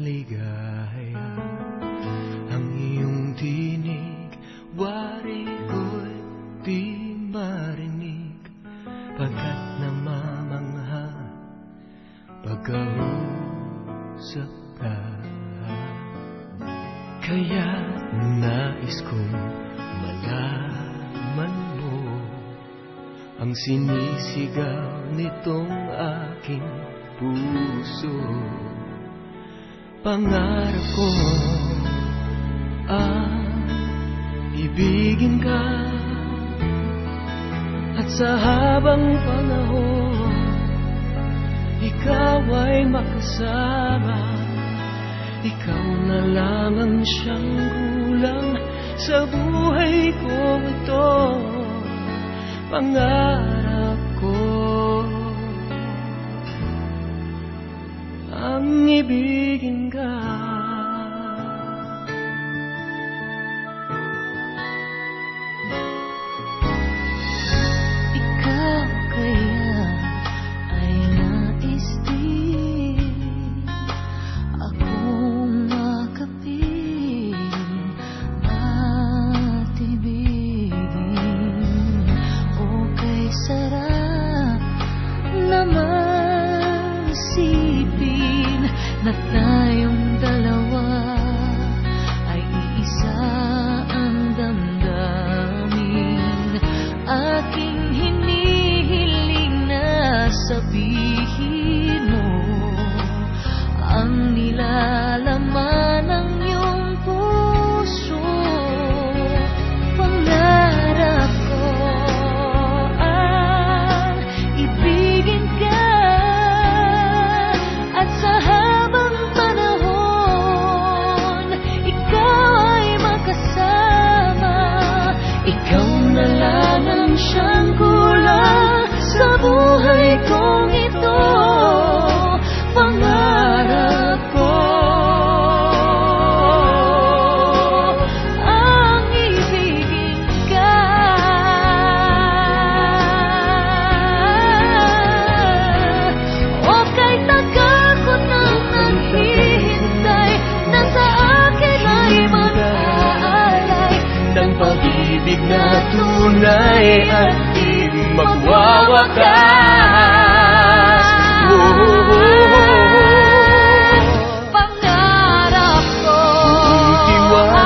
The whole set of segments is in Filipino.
ligaya Ang iyong tinig, wari ko'y di marinig. Pagkat namamangha, pagkausap ka. Kaya nais kong malaman mo Ang sinisigaw nitong aking puso Pangarap ko. Ang ibigin ka. At sa habang panahon Ikaw ay makasama. Ikaw na lang ang siyang kulang Sa buhay ko ito. Pangarap ang ibigin ka Ikaw Sa buhay kong ito Pangarap ko. Ang ibigin ka. O kay tagal ko nang naghihintay Na sa akin ay mag-aalay. Ng pag-ibig na tunay at di magwawakas. Pangarap ko Tiwala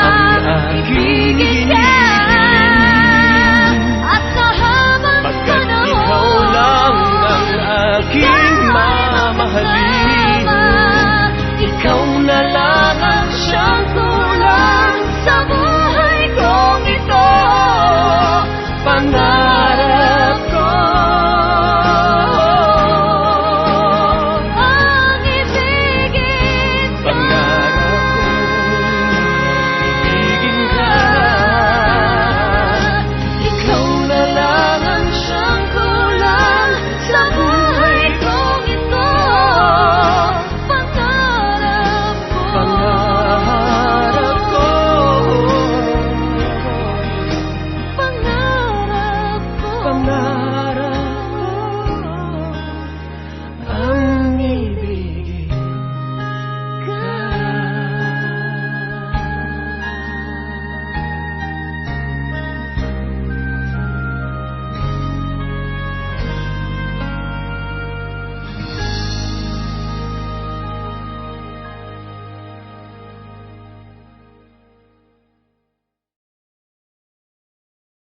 ang aking ka At sa habang panahon ikaw lang ang aking mamahalin. Ikaw na lang